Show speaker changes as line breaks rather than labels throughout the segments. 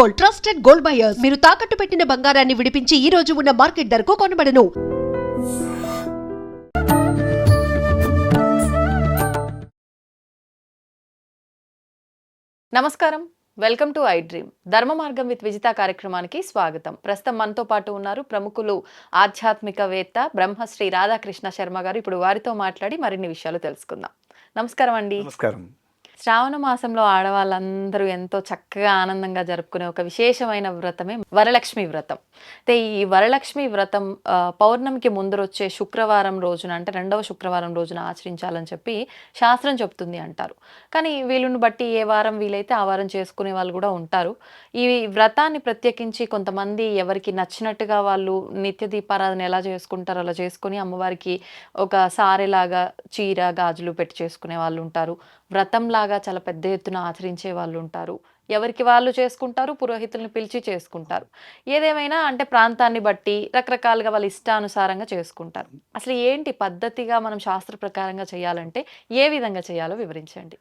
Gold trusted gold buyers. మీరు తాకట్టు పెట్టిన బంగారాన్ని విడిపించి ఈ రోజు ఉన్న మార్కెట్ ధరకు కొనబడను.
నమస్కారం. Welcome to I dream. ధర్మ మార్గం విత్ విజిత కార్యక్రమానికి స్వాగతం. ప్రస్తుతం మనతో పాటు ఉన్నారు ప్రముఖులు ఆధ్యాత్మికవేత్త బ్రహ్మశ్రీ రాధాకృష్ణ శర్మ గారు. ఇప్పుడు వారితో మాట్లాడి మరిన్ని విషయాలు తెలుసుకుందాం. నమస్కారం అండి.
నమస్కారం.
శ్రావణ మాసంలో ఆడవాళ్ళందరూ ఎంతో చక్కగా ఆనందంగా జరుపుకునే ఒక విశేషమైన వ్రతమే వరలక్ష్మి వ్రతం. అయితే ఈ వరలక్ష్మి వ్రతం పౌర్ణమికి ముందు వచ్చే శుక్రవారం రోజున అంటే రెండవ శుక్రవారం రోజున ఆచరించాలని చెప్పి శాస్త్రం చెప్తుంది అంటారు. కానీ వీళ్ళని బట్టి ఏ వారం వీలైతే ఆ వారం చేసుకునే వాళ్ళు కూడా ఉంటారు. ఈ వ్రతాన్ని ప్రత్యేకించి కొంతమంది ఎవరికి నచ్చినట్టుగా వాళ్ళు నిత్య దీపారాధన ఎలా చేసుకుంటారో అలా చేసుకుని అమ్మవారికి ఒక సారెలాగా చీర గాజులు పెట్టి చేసుకునే వాళ్ళు ఉంటారు. వ్రతంలాగా చాలా పెద్ద ఎత్తున ఆచరించే వాళ్ళు ఉంటారు. ఎవరికి వాళ్ళు చేసుకుంటారు పురోహితుల్ని పిలిచి చేసుకుంటారు. ఏదేమైనా అంటే ప్రాంతాన్ని బట్టి రకరకాలుగా వాళ్ళ ఇష్టానుసారంగా చేసుకుంటారు. అసలు ఏంటి పద్ధతిగా మనం శాస్త్ర ప్రకారంగా చేయాలంటే ఏ విధంగా చేయాలో వివరించండి.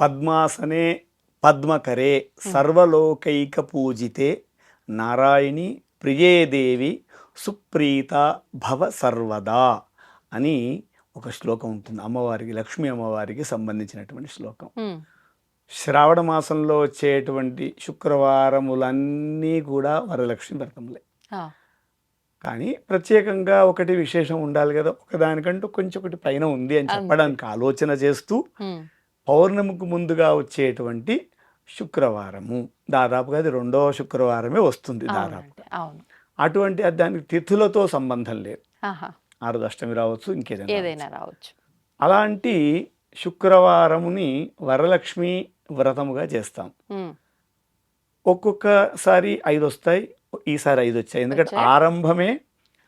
పద్మాసనే పద్మకరే సర్వలోకైక పూజితే నారాయణి ప్రియే దేవి సుప్రీత భవ సర్వదా అని ఒక శ్లోకం ఉంటుంది. అమ్మవారికి లక్ష్మీ అమ్మవారికి సంబంధించినటువంటి శ్లోకం. శ్రావణ మాసంలో వచ్చేటువంటి శుక్రవారములన్నీ కూడా వరలక్ష్మి వ్రతములే. కానీ ప్రత్యేకంగా ఒకటి విశేషం ఉండాలి కదా. ఒకదానికంటూ కొంచెం ఒకటి పైన ఉంది అని. చెప్పడానికి ఆలోచన చేస్తూ పౌర్ణమికి ముందుగా వచ్చేటువంటి శుక్రవారము. దాదాపుగా అది రెండవ శుక్రవారమే వస్తుంది దాదాపు.
అవునండి, అవును.
అటువంటి అది దానికి తిథులతో సంబంధం లేదు. అష్టమి రావచ్చు ఇంకేదైనా రావచ్చు.
ఏదైనా రావచ్చు.
అలాంటి శుక్రవారముని వరలక్ష్మి వ్రతముగా చేస్తాం. ఒక్కొక్కసారి ఐదు వస్తాయి ఈసారి ఐదు వచ్చాయి. ఎందుకంటే. ఆరంభమే.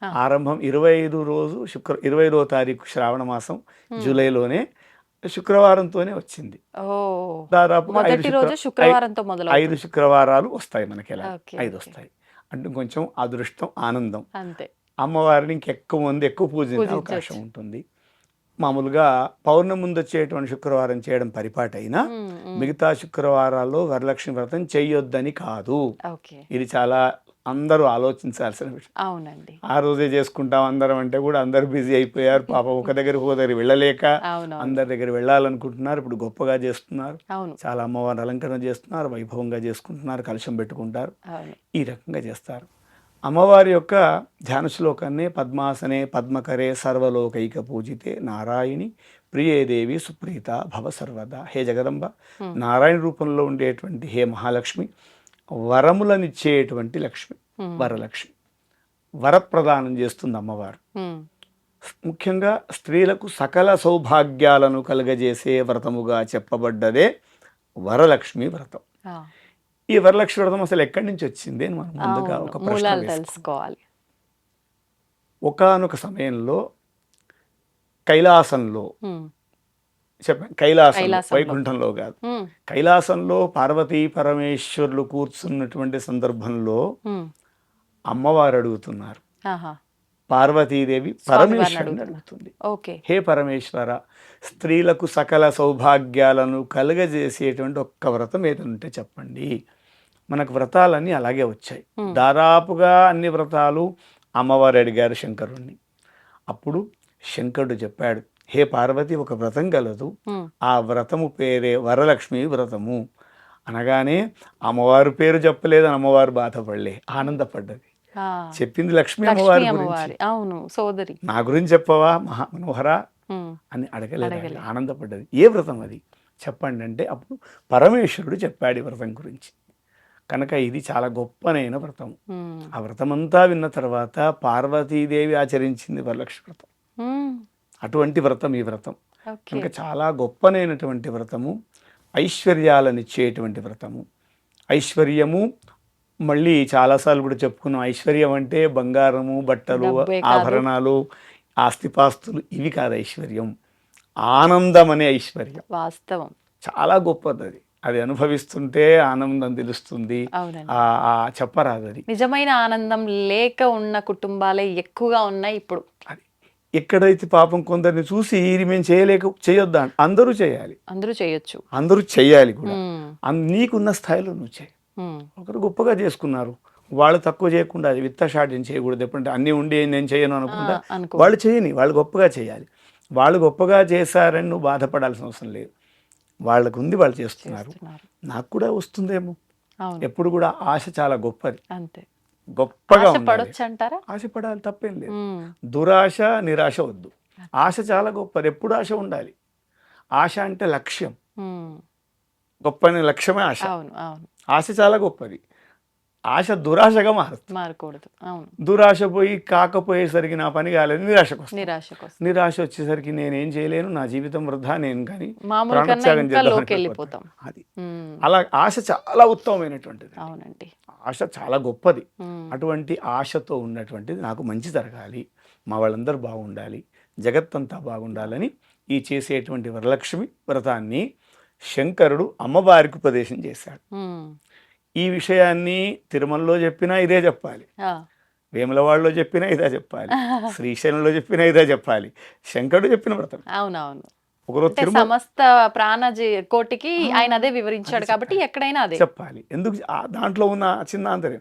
ఆరంభం ఇరవై ఐదు రోజు శుక్ర ఇరవై ఐదో తారీఖు శ్రావణ మాసం. జూలైలోనే శుక్రవారంతోనే వచ్చింది.
ఓ.
దాదాపుగా ఐదు శుక్రవారాలు వస్తాయి మనకి
ఓకే,
ఐదు. వస్తాయి అంటే కొంచెం అదృష్టం ఆనందం.
అంతే.
అమ్మవారిని ఇంకెక్కువ మంది ఎక్కువ పూజించే. అవకాశం ఉంటుంది. మామూలుగా పౌర్ణమి ముందు వచ్చేటువంటి శుక్రవారం చేయడం పరిపాటైనా మిగతా శుక్రవారాల్లో వరలక్ష్మి వ్రతం చేయొద్దని కాదు. ఇది చాలా అందరూ ఆలోచించాల్సిన విషయం.
అవునండి.
ఆ రోజే చేసుకుంటాం అందరం అంటే కూడా అందరూ బిజీ అయిపోయారు. పాపం ఒక దగ్గరికి ఒక దగ్గర వెళ్ళలేక అందరి దగ్గర వెళ్ళాలనుకుంటున్నారు. ఇప్పుడు గొప్పగా చేస్తున్నారు. చాలా అమ్మవారిని అలంకరణ చేస్తున్నారు. వైభవంగా చేసుకుంటున్నారు. కలశం పెట్టుకుంటారు. ఈ రకంగా చేస్తారు. అమ్మవారి యొక్క ధ్యాన శ్లోకాన్ని పద్మాసనే పద్మకరే సర్వలోకైక పూజితే నారాయణి ప్రియేదేవి సుప్రీత భవ సర్వదా. హే జగదంబ. నారాయణ రూపంలో ఉండేటువంటి హే మహాలక్ష్మి వరములనిచ్చేటువంటి లక్ష్మి వరలక్ష్మి. వరప్రదానం చేస్తుంది అమ్మవారు. ముఖ్యంగా స్త్రీలకు సకల సౌభాగ్యాలను కలుగజేసే వ్రతముగా చెప్పబడ్డదే వరలక్ష్మి వ్రతం. ఈ వరలక్ష్మి వ్రతం అసలు ఎక్కడి నుంచి వచ్చింది అని మనం ముందుగా ఒక ప్రశ్న.
తెలుసుకోవాలి.
ఒకానొక సమయంలో కైలాసంలో చెప్పండి కైలాసం
కైలాసంలో.
వైకుంఠంలో కాదు. కైలాసంలో పార్వతీ పరమేశ్వరులు కూర్చున్నటువంటి సందర్భంలో అమ్మవారు అడుగుతున్నారు. పార్వతీదేవి పరమేశ్వరుని. అడుగుతుంది. హే పరమేశ్వర స్త్రీలకు సకల సౌభాగ్యాలను కలుగజేసేటువంటి ఒక్క వ్రతం ఏదైనా ఉంటే చెప్పండి. మనకు వ్రతాలన్నీ అలాగే వచ్చాయి. దాదాపుగా అన్ని వ్రతాలు అమ్మవారు అడిగారు శంకరుణ్ణి. అప్పుడు శంకరుడు చెప్పాడు హే పార్వతి ఒక వ్రతం కలదు ఆ వ్రతము పేరే వరలక్ష్మి వ్రతము. అనగానే అమ్మవారి పేరు చెప్పలేదని అమ్మవారు బాధపడలే ఆనందపడ్డది. చెప్పింది లక్ష్మీ అమ్మవారి గురించి.
అవును సోదరి.
నా గురించి చెప్పవా మహా మనోహరా? అని అడగలేదు. ఆనందపడ్డది. ఏ వ్రతం అది? చెప్పండి అంటే అప్పుడు పరమేశ్వరుడు చెప్పాడు ఈ వ్రతం గురించి. కనుక ఇది చాలా గొప్పనైన వ్రతం. ఆ వ్రతమంతా విన్న తర్వాత పార్వతీదేవి ఆచరించింది వరలక్ష్మి వ్రతం. అటువంటి వ్రతం ఈ వ్రతం. కనుక చాలా గొప్పనైనటువంటి వ్రతము. ఐశ్వర్యాలనిచ్చేటువంటి వ్రతము. ఐశ్వర్యము మళ్ళీ చాలాసార్లు కూడా చెప్పుకున్నాం. ఐశ్వర్యం అంటే బంగారము బట్టలు. ఆభరణాలు ఆస్తిపాస్తులు. ఇవి కాదు ఐశ్వర్యం. ఆనందం అనే ఐశ్వర్యం.
వాస్తవం.
చాలా గొప్పది అది. అది అనుభవిస్తుంటే ఆనందం తెలుస్తుంది.
అవునండి.
ఆ ఆ చెప్పరాదు అది.
నిజమైన ఆనందం లేక ఉన్న కుటుంబాలే ఎక్కువగా ఉన్నాయి ఇప్పుడు.
అది ఎక్కడైతే పాపం కొందరిని చూసి ఇది మేము చేయలేక చేయొద్దా అందరూ చేయాలి.
అందరూ చేయొచ్చు.
అందరూ చేయాలి కూడా. నీకున్న స్థాయిలో నువ్వు చేయి. ఒకరు గొప్పగా చేసుకున్నారు. వాళ్ళు తక్కువ చేయకుండా అది విత్త షాడ్యం చేయకూడదు ఎప్పుడంటే అన్నీ ఉండి నేను చేయను అనుకుంటా. వాళ్ళు చేయని వాళ్ళు గొప్పగా చేయాలి. వాళ్ళు గొప్పగా చేశారని నువ్వు బాధపడాల్సిన అవసరం లేదు. వాళ్ళకు ఉంది వాళ్ళు చేస్తున్నారు. నాకు కూడా వస్తుందేమో. ఎప్పుడు కూడా ఆశ చాలా గొప్పది.
అంతే.
గొప్పగా ఆశపడాలి తప్పేం లేదు. దురాశ నిరాశ వద్దు. ఆశ చాలా గొప్పది. ఎప్పుడు ఆశ ఉండాలి? ఆశ అంటే లక్ష్యం. గొప్ప లక్ష్యమే ఆశ. ఆశ చాలా గొప్పది. ఆశ దురాశగా మారుతుంది.
మారకూడదు. అవును.
దురాశ పోయి కాకపోయేసరికి నా పని కాలేదు నిరాశకు
నిరాశకు
నిరాశ వచ్చేసరికి నేనేం చేయలేను నా జీవితం వృధా నేను కానీ ప్రాణత్యాగం
వెళ్ళిపోతాం.
అది. అలా ఆశ చాలా ఉత్తమమైనటువంటిది.
అవునండి.
ఆశ చాలా గొప్పది. అటువంటి ఆశతో ఉన్నటువంటిది నాకు మంచి జరగాలి మా వాళ్ళందరూ బాగుండాలి జగత్తంతా బాగుండాలని ఈ చేసేటువంటి వరలక్ష్మి వ్రతాన్ని శంకరుడు అమ్మవారికి ఉపదేశం చేశాడు. ఈ విషయాన్ని తిరుమలలో చెప్పినా ఇదే చెప్పాలి. వేములవాడలో చెప్పినా ఇదే చెప్పాలి. శ్రీశైలంలో చెప్పినా ఇదే చెప్పాలి. శంకరుడు చెప్పిన వ్రతం.
అవునవును. సమస్త ప్రాణ కోటికి ఆయన అదే వివరించాడు కాబట్టి ఎక్కడైనా అదే.
చెప్పాలి. ఎందుకు దాంట్లో ఉన్న చిన్న ఆంతర్యం?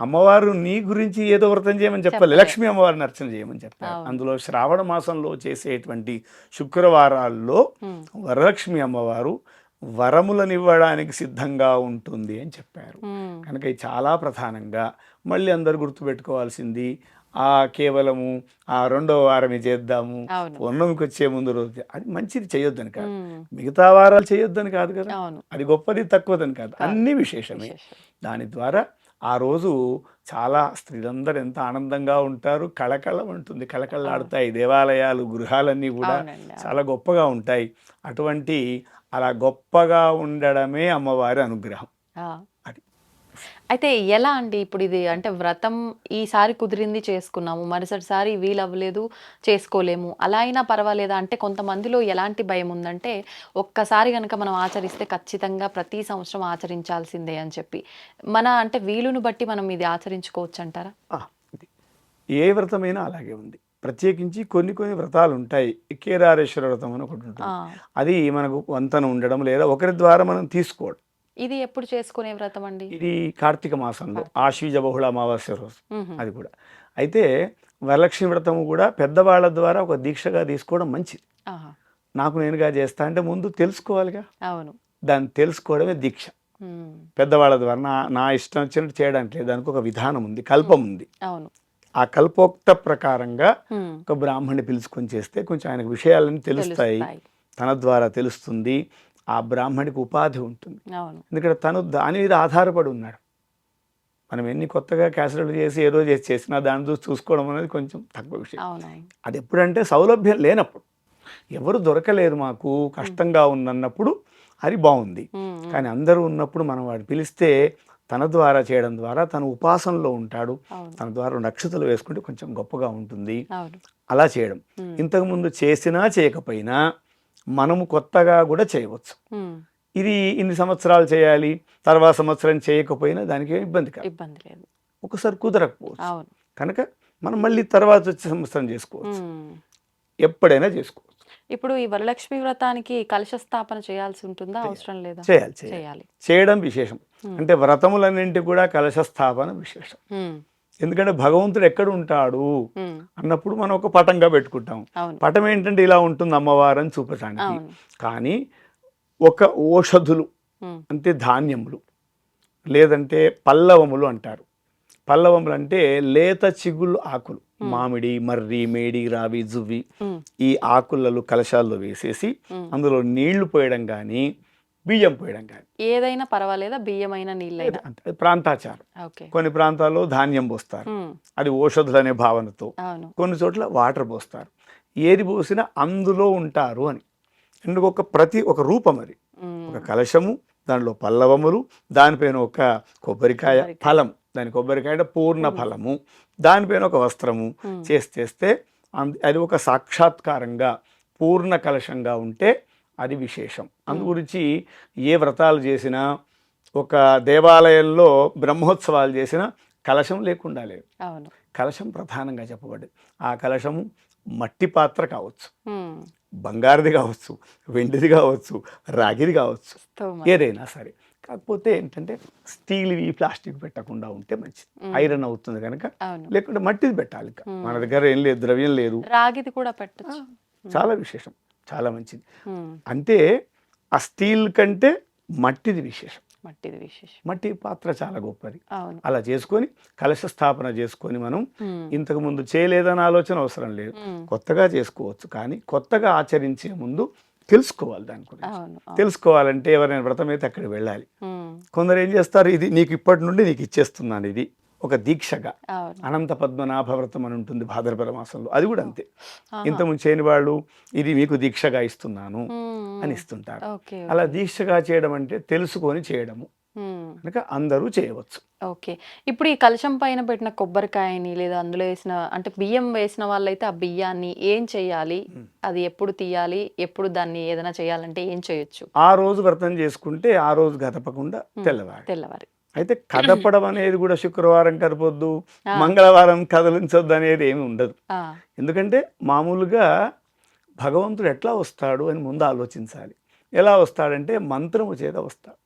అమ్మవారు నీ గురించి ఏదో వ్రతం చేయమని చెప్పాలి. లక్ష్మీ అమ్మవారిని అర్చన చేయమని
అవును.
అందులో శ్రావణ మాసంలో చేసేటువంటి శుక్రవారాల్లో వరలక్ష్మి అమ్మవారు వరములనివ్వడానికి సిద్ధంగా ఉంటుంది అని చెప్పారు. కనుక ఇది చాలా ప్రధానంగా మళ్ళీ అందరు గుర్తుపెట్టుకోవాల్సింది ఆ కేవలము ఆ రెండవ వారమే చేద్దాము పూర్ణమికి వచ్చే ముందు రోజు అది మంచిది చేయొద్దని కాదు. మిగతా వారాలు చేయొద్దని కాదు కదా. అది గొప్పది తక్కువదని కాదు. అన్ని విశేషమే.
విశేషం.
దాని ద్వారా ఆ రోజు చాలా స్త్రీలందరూ ఎంత ఆనందంగా ఉంటారు. కళకళ ఉంటుంది. కళకళలాడుతాయి. దేవాలయాలు గృహాలన్నీ కూడా చాలా గొప్పగా ఉంటాయి. అటువంటి అలా గొప్పగా ఉండడమే అమ్మవారి అనుగ్రహం. అది.
అయితే ఎలా అండి ఇప్పుడు ఇది? అంటే వ్రతం ఈసారి కుదిరింది చేసుకున్నాము మరుసటిసారి వీలు అవ్వలేదు చేసుకోలేము. అలా అయినా పర్వాలేదా? అంటే కొంతమందిలో ఎలాంటి భయం ఉందంటే ఒక్కసారి కనుక మనం ఆచరిస్తే ఖచ్చితంగా ప్రతి సంవత్సరం ఆచరించాల్సిందే అని చెప్పి. మన అంటే వీలును బట్టి మనం ఇది ఆచరించుకోవచ్చు అంటారా
ఏ వ్రతమైనా అలాగే ఉంది. ప్రత్యేకించి కొన్ని కొన్ని వ్రతాలు ఉంటాయి కేదారేశ్వర వ్రతం అని ఒకటి ఉంటుంది. అది మనకు వంతన ఉండడం లేదా ఒకరి ద్వారా మనం తీసుకోవడం.
ఇది ఎప్పుడు చేసుకునే వ్రతం అండి?
ఇది కార్తీక మాసంలో ఆశ్వీజ బహుళ అమావాస్య రోజు. అది కూడా. అయితే వరలక్ష్మి వ్రతము కూడా పెద్దవాళ్ళ ద్వారా ఒక దీక్షగా తీసుకోవడం మంచిది. నాకు నేనుగా చేస్తా అంటే ముందు తెలుసుకోవాలిగా.
అవును.
దాన్ని తెలుసుకోవడమే దీక్ష. పెద్దవాళ్ళ ద్వారా నా నా ఇష్టం వచ్చినట్టు చేయడానికి లేదు. దానికి ఒక విధానం ఉంది కల్పం ఉంది.
అవును.
ఆ కల్పోక్త ప్రకారంగా ఒక బ్రాహ్మణ్ణి పిలుచుకొని చేస్తే కొంచెం ఆయనకు విషయాలన్నీ తెలుస్తాయి. తన ద్వారా తెలుస్తుంది. ఆ బ్రాహ్మణికి ఉపాధి ఉంటుంది. ఎందుకంటే తను దాని మీద ఆధారపడి ఉన్నాడు. మనం ఎన్ని కొత్తగా క్యాసెట్లు చేసి ఏదో చేసి చేసినా దాన్ని చూసి చూసుకోవడం అనేది కొంచెం తక్కువ విషయం. అది ఎప్పుడంటే సౌలభ్యం లేనప్పుడు. ఎవరు దొరకలేరు మాకు కష్టంగా ఉందన్నప్పుడు అది బాగుంది. కానీ అందరూ ఉన్నప్పుడు మనం వాడిని పిలిస్తే తన ద్వారా చేయడం ద్వారా తను ఉపాసనలో ఉంటాడు. తన ద్వారా రెండు అక్షతలు వేసుకుంటే కొంచెం గొప్పగా ఉంటుంది. అలా చేయడం. ఇంతకుముందు చేసినా చేయకపోయినా మనము కొత్తగా కూడా చేయవచ్చు. ఇది ఇన్ని సంవత్సరాలు చేయాలి తర్వాత సంవత్సరం చేయకపోయినా దానికి ఇబ్బంది కాదు.
ఇబ్బంది లేదు.
ఒకసారి కుదరకపోవచ్చు. కనుక మనం మళ్ళీ తర్వాత వచ్చే సంవత్సరం చేసుకోవచ్చు. ఎప్పుడైనా చేసుకోవచ్చు.
ఇప్పుడు ఈ వరలక్ష్మి వ్రతానికి కలశ స్థాపన చేయాల్సి ఉంటుందా? అవసరం లేదా?
చేయాలి చేయాలి. చేయడం విశేషం. అంటే వ్రతములన్నింటి కూడా కలశ స్థాపన విశేషం. ఎందుకంటే భగవంతుడు ఎక్కడ ఉంటాడు అన్నప్పుడు మనం ఒక పటంగా పెట్టుకుంటాం. పటం ఏంటంటే ఇలా ఉంటుంది అమ్మవారు అని చూపటానికి. కానీ ఒక ఓషధులు అంటే ధాన్యములు లేదంటే పల్లవములు అంటారు. పల్లవములు అంటే లేత చిగుళ్ళు ఆకులు. మామిడి మర్రి మేడి రావి జువ్వి ఈ ఆకులలో కలశాల్లో వేసేసి. అందులో నీళ్ళు పోయడం కానీ బియ్యం పోయడం కానీ
ఏదైనా పర్వాలేదా? బియ్యమైన నీళ్ళైనా?
అంటే అది ప్రాంతాచారం. కొన్ని ప్రాంతాల్లో ధాన్యం పోస్తారు. అది ఓషధులు అనే భావనతో కొన్ని చోట్ల వాటర్ పోస్తారు. ఏది పోసినా అందులో ఉంటారు అని. ఎందుకు? ఒక ప్రతి ఒక రూపం అది. ఒక కలశము దానిలో పల్లవములు దానిపైన ఒక కొబ్బరికాయ. ఫలం. దాని కొబ్బరికాయ అంటే పూర్ణ ఫలము. దానిపైన ఒక వస్త్రము చేసి చేస్తే అంద- అది ఒక సాక్షాత్కారంగా పూర్ణ కలశంగా ఉంటే అది విశేషం. అందు గురించి ఏ వ్రతాలు చేసినా ఒక దేవాలయంలో బ్రహ్మోత్సవాలు చేసినా కలశం లేకుండా లేదు కలశం ప్రధానంగా చెప్పబడ్డది. ఆ కలశము మట్టి పాత్ర కావచ్చు బంగారుది కావచ్చు వెండిది కావచ్చు రాగిది కావచ్చు. ఏదైనా సరే. కాకపోతే ఏంటంటే స్టీల్వి ప్లాస్టిక్ పెట్టకుండా ఉంటే మంచిది. ఐరన్ అవుతుంది కనుక లేకుంటే మట్టిది పెట్టాలి. మన దగ్గర ఏం లేదు ద్రవ్యం లేదు.
రాగిది కూడా పెట్టచ్చు.
చాలా విశేషం. చాలా మంచిది. అంటే ఆ స్టీల్ కంటే మట్టిది విశేషం.
మట్టిది విశేషం.
మట్టి పాత్ర చాలా గొప్పది. అలా చేసుకొని కలశ స్థాపన చేసుకొని మనం ఇంతకు ముందు చేయలేదన్న ఆలోచన అవసరం లేదు. కొత్తగా చేసుకోవచ్చు కానీ కొత్తగా ఆచరించే ముందు తెలుసుకోవాలి దాని గురించి. తెలుసుకోవాలంటే ఎవరైనా వ్రతం అయితే అక్కడికి వెళ్ళాలి. కొందరు ఏం చేస్తారు? ఇది నీకు ఇప్పటి నుండి నీకు ఇచ్చేస్తున్నాను ఇది. ఒక దీక్షగా అనంత పద్మనాభ వ్రతం అని ఉంటుంది భాద్రపద మాసంలో అది కూడా అంతే. ఇంతకుముందు చేయని వాళ్ళు ఇది మీకు దీక్షగా ఇస్తున్నాను అని ఇస్తుంటారు. అలా దీక్షగా చేయడం అంటే తెలుసుకొని చేయడము. కనుక అందరూ చేయవచ్చు.
ఓకే. ఇప్పుడు ఈ కలశం పైన పెట్టిన కొబ్బరికాయని లేదా అందులో వేసిన అంటే బియ్యం వేసిన వాళ్ళైతే ఆ బియ్యాన్ని ఏం చేయాలి? అది ఎప్పుడు తీయాలి? ఎప్పుడు దాన్ని ఏదైనా చేయాలంటే ఏం చేయొచ్చు?
ఆ రోజు వ్రతం చేసుకుంటే ఆ రోజు గదపకుండా తెల్లవారు.
తెల్లవారి.
అయితే కదపడం అనేది కూడా శుక్రవారం కదపొద్దు. మంగళవారం కదలించొద్దు అనేది ఏమి ఉండదు. ఎందుకంటే మామూలుగా భగవంతుడు ఎట్లా వస్తాడు అని ముందు ఆలోచించాలి. ఎలా వస్తాడంటే మంత్రము చేత వస్తాడు.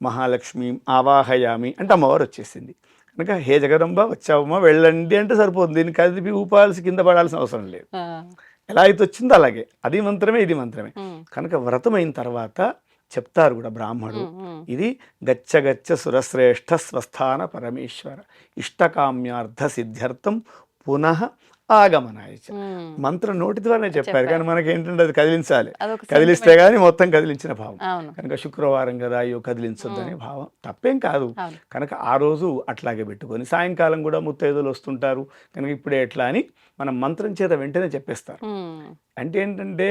మహాలక్ష్మి ఆవాహయామి అంటే అమ్మవారు వచ్చేసింది. కనుక హే జగదంబ వచ్చావమ్మా వెళ్ళండి అంటే సరిపోతుంది దీన్ని కదిపి ఊపాల్సి కింద పడాల్సిన అవసరం లేదు. ఎలా అయితే వచ్చిందో అలాగే. అది మంత్రమే ఇది మంత్రమే. కనుక వ్రతమైన తర్వాత చెప్తారు కూడా
ఉమ్,
ఇది గచ్చ గచ్చ సురశ్రేష్ఠ స్వస్థాన పరమేశ్వర. ఇష్టకామ్యార్థ సిద్ధ్యర్థం పునః ఆగమనాయ. మంత్రం నోటి ద్వారానే చెప్పారు. కానీ మనకి ఏంటంటే అది కదిలించాలి కదిలిస్తే. కానీ మొత్తం కదిలించిన భావం. కనుక శుక్రవారం కదా అయ్యో కదిలించొద్దు అనే భావం. తప్పేం కాదు. కనుక ఆ రోజు అట్లాగే పెట్టుకొని సాయంకాలం కూడా ముత్తైదులు వస్తుంటారు. కనుక ఇప్పుడే ఎట్లా అని మనం మంత్రం చేత వెంటనే చెప్పేస్తారు. అంటే ఏంటంటే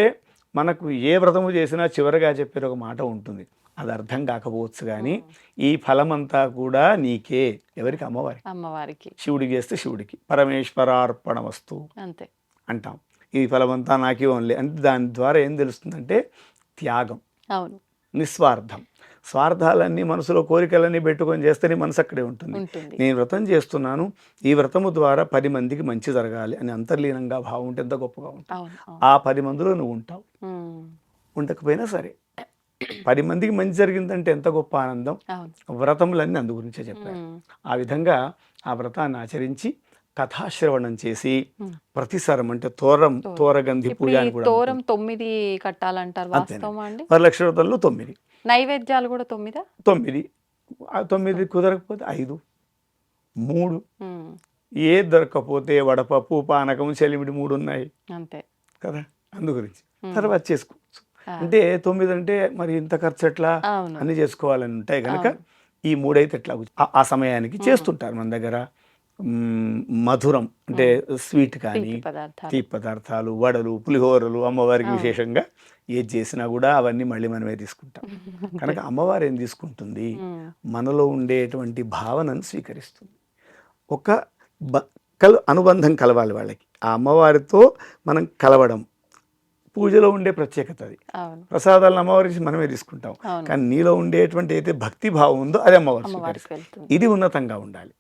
మనకు ఏ వ్రతము చేసినా చివరగా చెప్పే ఒక మాట ఉంటుంది. అది అర్థం కాకపోవచ్చు కానీ ఈ ఫలమంతా కూడా నీకే ఎవరికి? అమ్మవారి
అమ్మవారికి.
శివుడికి చేస్తే శివుడికి. పరమేశ్వరార్పణ వస్తువు
అంతే.
అంటాం. ఈ ఫలమంతా నాకే ఓన్లీ. అంటే దాని ద్వారా ఏం తెలుస్తుందంటే త్యాగం.
అవును.
నిస్వార్థం. స్వార్థాలన్నీ మనసులో కోరికలన్నీ పెట్టుకొని చేస్తేనే మనసు అక్కడే ఉంటుంది. నేను వ్రతం చేస్తున్నాను ఈ వ్రతము ద్వారా పది మందికి మంచి జరగాలి అని అంతర్లీనంగా భావం ఉంటే ఎంత గొప్పగా ఉంటుంది. ఆ పది మందిలో నువ్వు ఉంటావు. ఉండకపోయినా సరే పది మందికి మంచి జరిగిందంటే ఎంత గొప్ప ఆనందం? వ్రతములన్నీ అందు గురించే చెప్పారు. ఆ విధంగా ఆ వ్రతాన్ని ఆచరించి కథాశ్రవణం చేసి. ప్రతిసారం అంటే తోరం
తోరం.
తోరగంధి పూజ అని కూడా
తోరం తొమ్మిది కట్టాలంటారు
వరలక్ష్మి వ్రతంలో తొమ్మిది.
నైవేద్యాలు కూడా తొమ్మిదా?
తొమ్మిది. ఆ తొమ్మిది కుదరకపోతే ఐదు మూడు. ఏ దొరకకపోతే వడపప్పు పానకం చెలిమిడి మూడు ఉన్నాయి.
అంతే.
కదా? అందు గురించి.
ఉమ్.
తర్వాత చేసుకోవచ్చు అంటే తొమ్మిది అంటే మరి ఇంత ఖర్చు ఎట్లా? అన్ని చేసుకోవాలని ఉంటాయి కనుక. ఈ మూడైతే ఎట్లా? ఆ- సమయానికి చేస్తుంటారు మన దగ్గర. మధురం అంటే స్వీట్ కానీ
తీపి పదార్థాలు.
వడలు పులిహోరలు అమ్మవారికి. విశేషంగా ఏది చేసినా కూడా అవన్నీ మళ్ళీ మనమే తీసుకుంటాం. కనుక అమ్మవారు ఏం తీసుకుంటుంది? మనలో ఉండేటువంటి భావనను స్వీకరిస్తుంది. ఒక బ కలు అనుబంధం కలవాలి వాళ్ళకి. ఆ అమ్మవారితో మనం కలవడం పూజలో ఉండే ప్రత్యేకత అది. ప్రసాదాలను అమ్మవారికి మనమే తీసుకుంటాం. కానీ నీలో ఉండేటువంటి అయితే భక్తి భావం ఉందో అది అమ్మవారు ఇది ఉన్నతంగా ఉండాలి.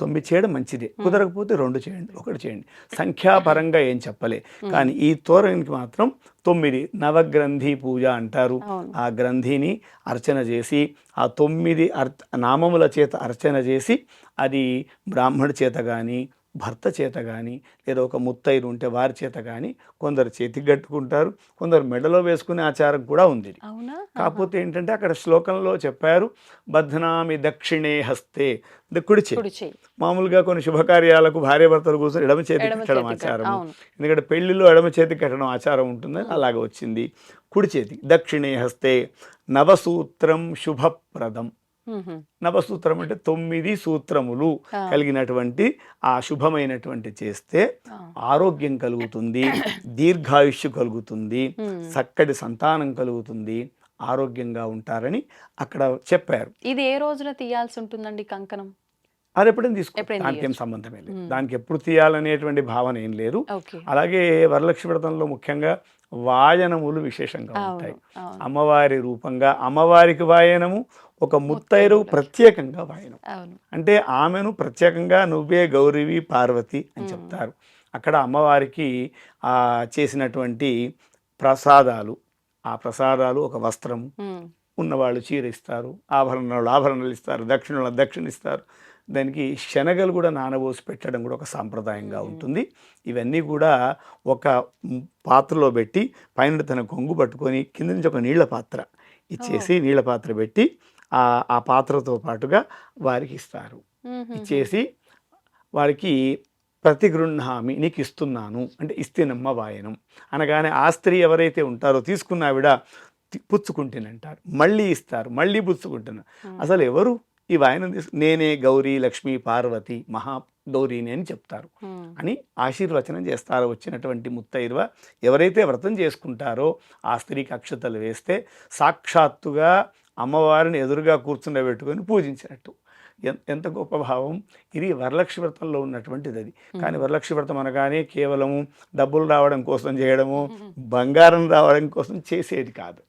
తొమ్మిది చేయడం మంచిదే. కుదరకపోతే రెండు చేయండి ఒకటి చేయండి. సంఖ్యాపరంగా ఏం చెప్పలే. కానీ ఈ తోరణికి మాత్రం తొమ్మిది నవగ్రంథి పూజ అంటారు. ఆ గ్రంథిని అర్చన చేసి ఆ తొమ్మిది అర్ నామముల చేత అర్చన చేసి అది బ్రాహ్మణుడి చేత కానీ భర్త చేత కానీ లేదా ఒక ముత్తైదు ఉంటే వారి చేత కానీ కొందరు చేతికి కట్టుకుంటారు కొందరు మెడలో వేసుకునే ఆచారం కూడా ఉంది కాకపోతే ఏంటంటే అక్కడ శ్లోకంలో చెప్పారు బధ్నామి దక్షిణే హస్తే ఇది కుడి చేయి మామూలుగా కొన్ని శుభకార్యాలకు భార్య భర్తలు కూర్చొని ఎడమ
ఎడమ
కట్టడం ఆచారం ఎందుకంటే పెళ్ళిలో ఎడమ చేతికి కట్టడం ఆచారం ఉంటుందని అలాగ వచ్చింది. కుడి చేతి దక్షిణే హస్తే నవసూత్రం శుభప్రదం. నవసూత్రం అంటే తొమ్మిది సూత్రములు. కలిగినటువంటి ఆ శుభమైనటువంటి చేస్తే. ఆరోగ్యం కలుగుతుంది దీర్ఘాయుష్యు కలుగుతుంది. చక్కటి సంతానం కలుగుతుంది ఆరోగ్యంగా ఉంటారని అక్కడ చెప్పారు
ఇది ఏ రోజున తీయాల్సి ఉంటుందండి కంకణం
అది ఎప్పుడైనా తీసుకో దానికి ఏం. సంబంధమే లేదు. దానికి ఎప్పుడు తీయాలనేటువంటి భావన ఏం లేదు అలాగే వరలక్ష్మి వ్రతంలో ముఖ్యంగా వాయనములు విశేషంగా ఉంటాయి అమ్మవారి రూపంగా అమ్మవారికి వాయనము ఒక ముత్తైరు. ప్రత్యేకంగా వాయనం అంటే ఆమెను ప్రత్యేకంగా నువ్వే గౌరవి పార్వతి అని. చెప్తారు అక్కడ అమ్మవారికి ఆ చేసినటువంటి ప్రసాదాలు ఆ ప్రసాదాలు ఒక వస్త్రం. ఉన్నవాళ్ళు చీర ఇస్తారు ఆభరణాలు ఆభరణాలు ఇస్తారు దక్షిణలు దక్షిణ ఇస్తారు దానికి శనగలు కూడా నానబోసి పెట్టడం కూడా ఒక సాంప్రదాయంగా ఉంటుంది. ఇవన్నీ కూడా ఒక పాత్రలో పెట్టి పైన తన కొంగు పట్టుకొని కింద నుంచి ఒక నీళ్ళ పాత్ర ఇచ్చేసి నీళ్ళ పాత్ర పెట్టి ఆ ఆ పాత్రతో పాటుగా వారికి ఇస్తారు. ఇచ్చేసి వారికి ప్రతిగృహామి నీకు ఇస్తున్నాను అంటే ఇస్తేనమ్మ వాయనం అనగానే ఆ స్త్రీ ఎవరైతే ఉంటారో తీసుకున్న ఆవిడ పుచ్చుకుంటేనంటారు. మళ్ళీ ఇస్తారు మళ్ళీ పుచ్చుకుంటున్నారు. అసలు ఎవరు ఈ వాయనం తీసు నేనే గౌరీ లక్ష్మి పార్వతి మహా గౌరీని అని చెప్తారు. అని ఆశీర్వచనం చేస్తారు. వచ్చినటువంటి ముత్తైదువ ఎవరైతే వ్రతం చేసుకుంటారో ఆ స్త్రీకి అక్షతలు వేస్తే సాక్షాత్తుగా అమ్మవారిని ఎదురుగా కూర్చుండబెట్టుకొని పూజించినట్టు. ఎంత గొప్ప భావం? ఇది వరలక్ష్మి వ్రతంలో ఉన్నటువంటిది అది. కానీ వరలక్ష్మి వ్రతం అనగానే కేవలము డబ్బులు రావడం కోసం చేయడము బంగారం రావడం కోసం చేసేది కాదు.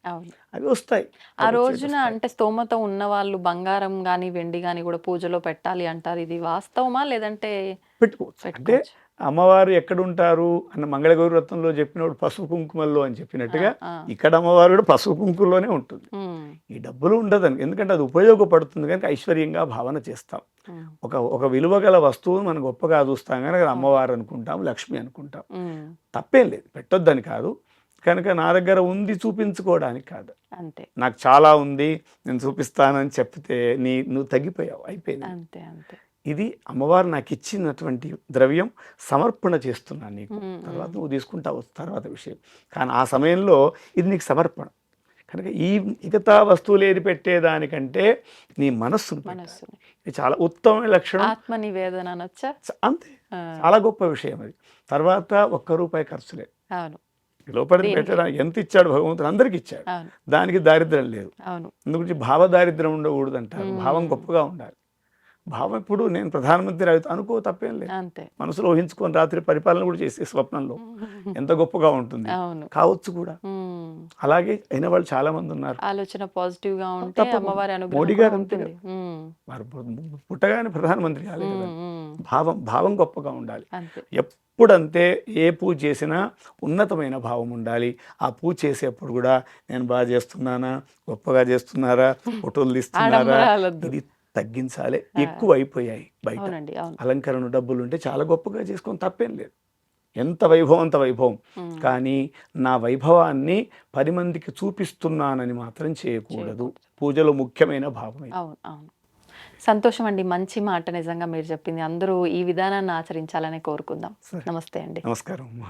అవి వస్తాయి.
ఆ రోజున. అంటే స్తోమత ఉన్న వాళ్ళు బంగారం గాని వెండి గాని కూడా పూజలో పెట్టాలి అంటారు. ఇది వాస్తవమా లేదంటే
పెట్టుకోవచ్చు. అంటే అమ్మవారు ఎక్కడ ఉంటారు అన్న మంగళగౌరి వ్రతంలో చెప్పినప్పుడు పసుపు కుంకుమల్లో అని చెప్పినట్టుగా. ఇక్కడ అమ్మవారు కూడా పసుపు కుంకుమలోనే ఉంటుంది. ఈ డబ్బులు ఉండదని ఎందుకంటే అది ఉపయోగపడుతుంది కనుక ఐశ్వర్యంగా భావన చేస్తాం. ఒక ఒక విలువ గల వస్తువును మనం గొప్పగా చూస్తాం కనుక అమ్మవారు అనుకుంటాం లక్ష్మి అనుకుంటాం. తప్పేం లేదు. పెట్టొద్దని కాదు. కనుక నా దగ్గర ఉంది చూపించుకోవడానికి కాదు.
అంతే.
నాకు చాలా ఉంది నేను చూపిస్తానని చెప్తే నీ నువ్వు తగ్గిపోయావు అయిపోయింది.
అంతే అంతే.
ఇది అమ్మవారు నాకు ఇచ్చినటువంటి ద్రవ్యం సమర్పణ చేస్తున్నాను నీకు. తర్వాత నువ్వు తీసుకుంటావు తర్వాత విషయం. కానీ ఆ సమయంలో ఇది నీకు సమర్పణ. కనుక ఈ మిగతా వస్తువులు ఏది పెట్టేదానికంటే నీ. మనస్సుని ఇది చాలా ఉత్తమమైన లక్షణం.
ఆత్మ నివేదన అనొచ్చా?
చ- అంతే. చాలా గొప్ప విషయం అది. తర్వాత ఒక్క రూపాయి ఖర్చులే.
అవును.
లోపల
దేనికి?
పెట్టడానికి ఎంత ఇచ్చాడు భగవంతుడు? అందరికి ఇచ్చాడు. దానికి దారిద్ర్యం లేదు. అందుగురించి భావ దారిద్ర్యం ఉండకూడదు అంటారు భావం గొప్పగా ఉండాలి. భావం ఇప్పుడు నేను ప్రధానమంత్రి అవుతా అనుకో తప్పేం లేదు.
అంతే.
మనసులో ఊహించుకొని రాత్రి పరిపాలన కూడా చేసే స్వప్నంలో ఎంత గొప్పగా ఉంటుంది. కావచ్చు కూడా. అలాగే అయిన వాళ్ళు చాలా మంది ఉన్నారు.
ఆలోచన పాజిటివ్గా ఉంటే. అమ్మవారి
మోడీ గారు అంతే వారు పుట్టగానే ప్రధానమంత్రి కాలేదు కదా. భావం భావం గొప్పగా ఉండాలి. ఎప్పుడంతే ఏ పూజ చేసినా ఉన్నతమైన భావం ఉండాలి. ఆ పూజ చేసేప్పుడు కూడా నేను బాగా చేస్తున్నానా? గొప్పగా చేస్తున్నారా? ఫోటోలు తీస్తున్నారా. ఇది తగ్గించాలి. ఎక్కువ అయిపోయాయి బయట. అలంకరణ డబ్బులు ఉంటే చాలా గొప్పగా చేసుకొని తప్పేం లేదు. ఎంత వైభవం అంత వైభవం. కానీ నా వైభవాన్ని పది మందికి చూపిస్తున్నానని మాత్రం చేయకూడదు. పూజలో ముఖ్యమైన భావం ఇది.
అవును అవును. సంతోషం అండి. మంచి మాట నిజంగా మీరు చెప్పింది. అందరూ ఈ విధానాన్ని ఆచరించాలని కోరుకుందాం. నమస్తే అండి.
నమస్కారం